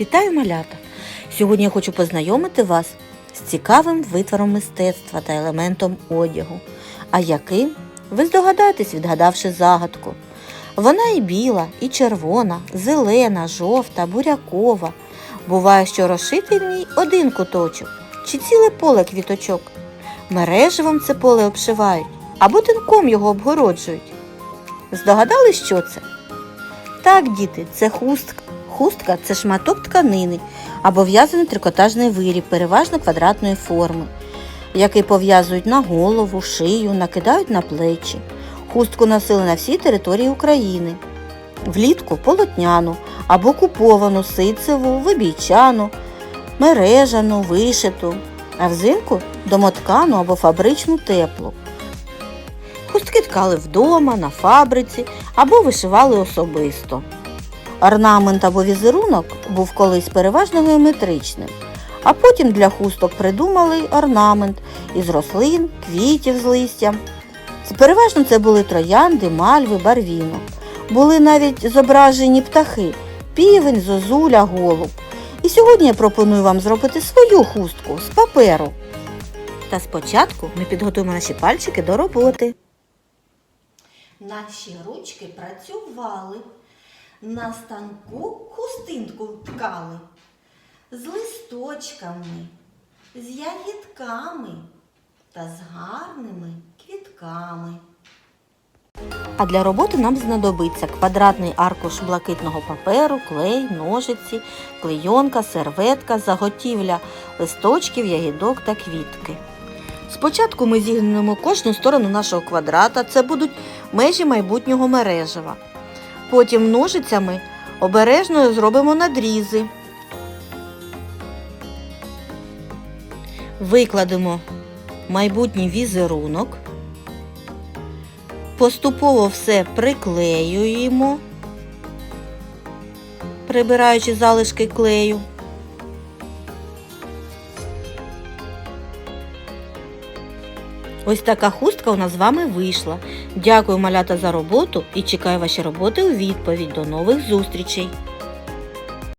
Вітаю малята! Сьогодні я хочу познайомити вас з цікавим витвором мистецтва та елементом одягу. А яким? Ви здогадаєтесь, відгадавши загадку. Вона і біла, і червона, зелена, жовта, бурякова. Буває, що розшитий в ній один куточок чи ціле поле квіточок. Мереживом це поле обшивають або тинком його обгороджують. Здогадали, що це? Так, діти, це хустка. Хустка це шматок тканини або в'язаний трикотажний виріб, переважно квадратної форми, який пов'язують на голову, шию, накидають на плечі. Хустку носили на всій території України. Влітку полотняну або куповану ситцеву, вибійчану, мережану, вишиту, а взимку домоткану або фабричну теплу. Хустки ткали вдома, на фабриці або вишивали особисто. Орнамент або візерунок був колись переважно геометричним, а потім для хусток придумали орнамент із рослин, квітів з листям. Переважно це були троянди, мальви, барвінок. Були навіть зображені птахи, півень, зозуля, голуб. І сьогодні я пропоную вам зробити свою хустку з паперу. Та спочатку ми підготуємо наші пальчики до роботи. Наші ручки працювали. На станку хустинку ткали з листочками, з ягідками та з гарними квітками. А для роботи нам знадобиться квадратний аркуш блакитного паперу, клей, ножиці, клейонка, серветка, заготівля листочків, ягідок та квітки. Спочатку ми зігнемо кожну сторону нашого квадрата, це будуть межі майбутнього мережева. Потім ножицями обережно зробимо надрізи. Викладемо майбутній візерунок. Поступово все приклеюємо, прибираючи залишки клею. Ось така хустка у нас з вами вийшла. Дякую, малята, за роботу і чекаю ваші роботи у відповідь. До нових зустрічей!